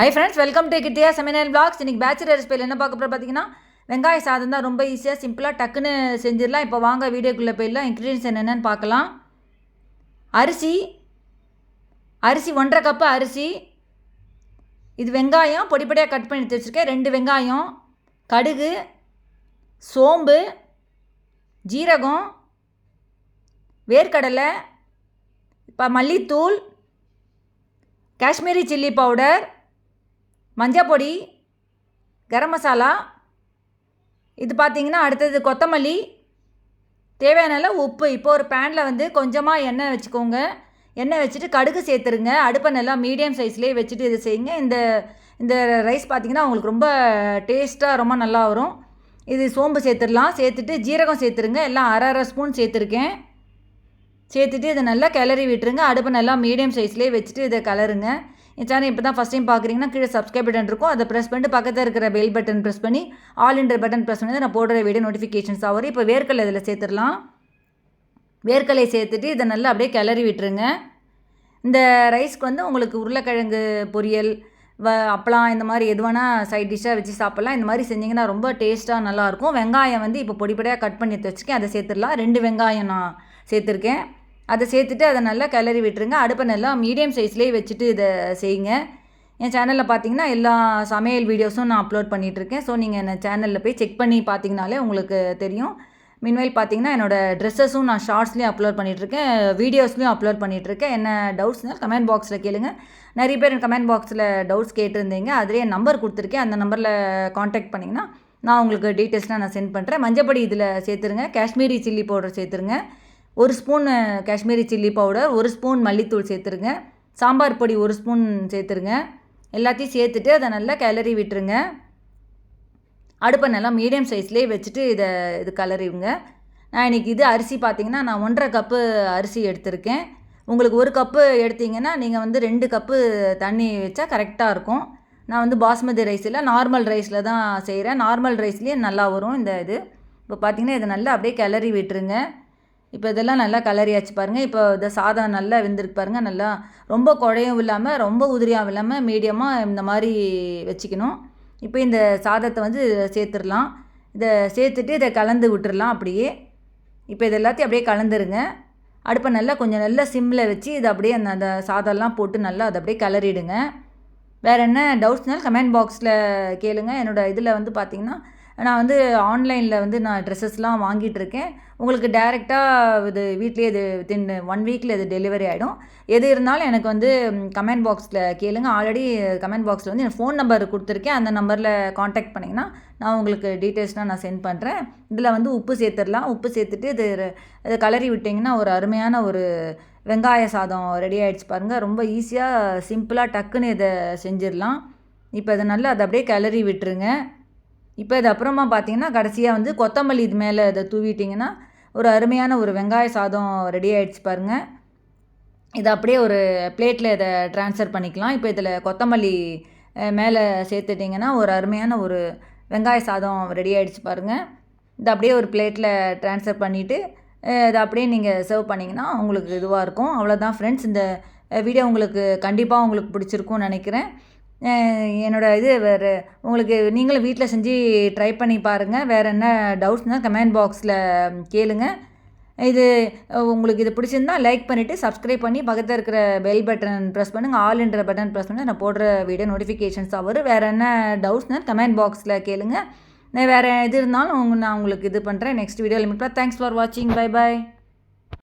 High friends welcome to கிட்டியா செமினல் பிளாக்ஸ் இன்றைக்கி பேச்சுலர் ரெசிபியில் என்ன பார்க்க போகிறோம் பார்த்தீங்கன்னா வெங்காய சாதம் தான் ரொம்ப ஈஸியாக சிம்பிளாக டக்குன்னு செஞ்சிடலாம். இப்போ வாங்க வீடியோக்குள்ளே போயிடலாம். இன்க்ரீடியன்ஸ் என்னென்னு பார்க்கலாம். அரிசி அரிசி ஒன்றரை கப்பு அரிசி. இது வெங்காயம் பொடிப்படியாக கட் பண்ணி எடுத்து வச்சுருக்கேன். ரெண்டு வெங்காயம் கடுகு சோம்பு ஜீரகம் வேர்க்கடலை இப்போ மல்லித்தூள் காஷ்மீரி சில்லி பவுடர் மஞ்சள் பொடி கரம் மசாலா இது பார்த்திங்கன்னா அடுத்தது கொத்தமல்லி தேவையான அளவு உப்பு. இப்போ ஒரு பேனில் வந்து கொஞ்சமாக எண்ணெய் வச்சுக்கோங்க. எண்ணெய் வச்சுட்டு கடுகு சேர்த்துருங்க. அடுப்பை நல்லா மீடியம் சைஸ்லேயே வச்சுட்டு இது செய்யுங்க. இந்த இந்த ரைஸ் பார்த்திங்கன்னா உங்களுக்கு ரொம்ப டேஸ்ட்டாக ரொம்ப நல்லா வரும். இது சோம்பு சேர்த்துடலாம். சேர்த்துட்டு ஜீரகம் சேர்த்துருங்க. எல்லாம் அரை அரை ஸ்பூன் சேர்த்துருக்கேன். சேர்த்துட்டு இதை நல்லா கிளறி விட்டுருங்க. அடுப்பை நல்லா மீடியம் சைஸ்லேயே வச்சுட்டு இதை கலருங்க. என் சேனல் இப்போ தான் ஃபஸ்ட் டைம் பார்க்குறீங்கன்னா கீழே சப்ஸ்கிரைப் பட்டன் இருக்கும். அதை ப்ரெஸ் பண்ணிட்டு பக்கத்தில் இருக்கிற பெல் பட்டன் ப்ரெஸ் பண்ணி ஆல் இன்டர் பட்டன் ப்ரெஸ் பண்ணி நான் போடுற வீடியோ நோட்டிஃபிகேஷன்ஸ் வரும். இப்போ வேர்க்கடலை இதில் சேர்த்துடலாம். வேர்க்கலை சேர்த்துட்டு இதை நல்லா அப்படியே கிளறி விட்டுருங்க. இந்த ரைஸ்க்கு வந்து உங்களுக்கு உருளைக்கிழங்கு பொரியல் வ அப்பளம் இந்த மாதிரி எது வேணால் சைட் டிஷ்ஷாக வச்சு சாப்பிட்லாம். இந்த மாதிரி செஞ்சிங்கன்னா ரொம்ப டேஸ்ட்டாக நல்லாயிருக்கும் வெங்காயம் வந்து இப்போ பொடிப்படியாக கட் பண்ணி எடுத்து வச்சுக்கேன் அதை சேர்த்துடலாம். ரெண்டு வெங்காயம் நான் சேர்த்துருக்கேன். அதை சேர்த்துட்டு அதை நல்லா கிளறி விட்டுருங்க. அடுப்பை நல்லா மீடியம் சைஸ்லேயே வச்சுட்டு இதை செய்யுங்க. என் சேனலில் பார்த்தீங்கன்னா எல்லா சமையல் வீடியோஸும் நான் அப்லோட் பண்ணிகிட்ருக்கேன் ஸோ நீங்கள் என்ன சேனலில் போய் செக் பண்ணி பார்த்தீங்கனாலே உங்களுக்கு தெரியும். மின்வைல் பார்த்தீங்கன்னா என்னோடய ட்ரெஸ்ஸஸும் நான் ஷார்ட்ஸ்லேயும் அப்லோட் பண்ணிகிட்ருக்கேன் வீடியோஸ்லேயும் அப்லோட் பண்ணிகிட்ருக்கேன் என்ன டவுட்ஸ்னால் கமெண்ட் பாக்ஸில் கேளுங்க. நிறைய பேர் கமெண்ட் பாக்ஸில் டவுட்ஸ் கேட்டிருந்தீங்க. அதிலே நம்பர் கொடுத்துருக்கேன். அந்த நம்பரில் காண்டாக்ட் பண்ணிங்கன்னா நான் உங்களுக்கு டீட்டெயில்ஸ்லாம் நான் சென்ட் பண்ணுறேன் மஞ்சப்படி இதில் சேர்த்துருங்க. காஷ்மீரி சில்லி பவுடர் சேர்த்துருங்க. ஒரு ஸ்பூன் காஷ்மீரி சில்லி பவுடர் ஒரு ஸ்பூன் மல்லித்தூள் சேர்த்துருங்க. சாம்பார் பொடி ஒரு ஸ்பூன் சேர்த்துருங்க. எல்லாத்தையும் சேர்த்துட்டு அதை நல்லா கிளறி விட்டுருங்க. அடுப்பை நல்லா மீடியம் சைஸ்லேயே வச்சுட்டு இதை இது கலரிவுங்க நான் இன்றைக்கி இது அரிசி பார்த்திங்கன்னா நான் ஒன்றரை கப்பு அரிசி எடுத்திருக்கேன். உங்களுக்கு ஒரு கப்பு எடுத்திங்கன்னா நீங்கள் வந்து ரெண்டு கப்பு தண்ணி வச்சா கரெக்டாக இருக்கும். நான் வந்து பாஸ்மதி ரைஸில் நார்மல் ரைஸில் தான் செய்கிறேன் நார்மல் ரைஸ்லேயே நல்லா வரும் இந்த இது. இப்போ பார்த்திங்கன்னா இதை நல்லா அப்படியே கிளறி விட்டுருங்க. இப்போ இதெல்லாம் நல்லா கலரியாச்சு பாருங்கள் இப்போ இந்த சாதம் நல்லா வெந்திருக்கு பாருங்கள் நல்லா ரொம்ப குழையும் இல்லாமல் ரொம்ப உதிரியாகவும் இல்லாமல் மீடியமாக இந்த மாதிரி வச்சுக்கணும். இப்போ இந்த சாதத்தை வந்து சேர்த்துடலாம். இதை சேர்த்துட்டு இதை கலந்து விட்டுடலாம் அப்படியே. இப்போ இது எல்லாத்தையும் அப்படியே கலந்துருங்க. அடுப்பை நல்லா கொஞ்சம் நல்லா சிம்மில் வச்சு இதை அப்படியே அந்த அந்த சாதம்லாம் போட்டு நல்லா அதை அப்படியே கலரிடுங்க. வேறு என்ன டவுட்ஸ்னாலும் கமெண்ட் பாக்ஸில் கேளுங்கள் என்னோடய இதில் வந்து பார்த்திங்கன்னா நான் வந்து ஆன்லைனில் வந்து நான் ட்ரெஸ்ஸஸ்லாம் வாங்கிட்டு இருக்கேன் உங்களுக்கு டேரெக்டாக இது வீட்லேயே இது வித்தின் ஒன் வீக்கில் இது டெலிவரி ஆகிடும் எது இருந்தாலும் எனக்கு வந்து கமெண்ட் பாக்ஸில் கேளுங்க. ஆல்ரெடி கமெண்ட் பாக்ஸில் வந்து என் ஃபோன் நம்பர் கொடுத்துருக்கேன். அந்த நம்பரில் காண்டாக்ட் பண்ணிங்கன்னா நான் உங்களுக்கு டீட்டெயில்ஸ்லாம் நான் சென்ட் பண்ணுறேன் இதில் வந்து உப்பு சேர்த்துடலாம். உப்பு சேர்த்துட்டு இது இது கலரி விட்டிங்கன்னா ஒரு அருமையான ஒரு வெங்காய சாதம் ரெடி ஆகிடுச்சு பாருங்கள் ரொம்ப ஈஸியாக சிம்பிளாக டக்குன்னு இதை செஞ்சிடலாம். இப்போ இதை நல்லா அதை அப்படியே கிளறி விட்டுருங்க. இப்போ இது அப்புறமா பார்த்தீங்கன்னா கடைசியாக வந்து கொத்தமல்லி இது மேலே இதை தூவிட்டிங்கன்னா ஒரு அருமையான ஒரு வெங்காய சாதம் ரெடி ஆகிடுச்சு பாருங்கள் இதை அப்படியே ஒரு பிளேட்டில் இதை ட்ரான்ஸ்ஃபர் பண்ணிக்கலாம். இப்போ இதில் கொத்தமல்லி மேலே சேர்த்துட்டிங்கன்னா ஒரு அருமையான ஒரு வெங்காய சாதம் ரெடி ஆகிடுச்சு பாருங்கள் இதை அப்படியே ஒரு பிளேட்டில் ட்ரான்ஸ்ஃபர் பண்ணிவிட்டு இதை அப்படியே நீங்கள் சர்வ் பண்ணிங்கன்னா உங்களுக்கு இதுவாக இருக்கும். அவ்வளோதான் ஃப்ரெண்ட்ஸ் இந்த வீடியோ உங்களுக்கு கண்டிப்பாக உங்களுக்கு பிடிச்சிருக்கும்னு நினைக்கிறேன். என்னோடய இது வேறு உங்களுக்கு நீங்களும் வீட்டில் செஞ்சு ட்ரை பண்ணி பாருங்கள் வேறு என்ன டவுட்ஸ்னால் கமெண்ட் பாக்ஸில் கேளுங்க. இது உங்களுக்கு இது பிடிச்சிருந்தா லைக் பண்ணிவிட்டு சப்ஸ்கிரைப் பண்ணி பக்கத்தில் இருக்கிற பெல் பட்டன் ப்ரெஸ் பண்ணுங்கள் ஆல் என்ற பட்டன் ப்ரெஸ் பண்ணுங்கள் நான் போடுற வீடியோ நோட்டிஃபிகேஷன்ஸ் வரும் வேறு என்ன டவுட்ஸ்னால் கமெண்ட் பாக்ஸில் கேளுங்க. வேறு எது இருந்தாலும் நான் உங்களுக்கு இது பண்ணுறேன் நெக்ஸ்ட் வீடியோவில் மீட் தேங்க்ஸ் ஃபார் வாட்சிங் பை பாய்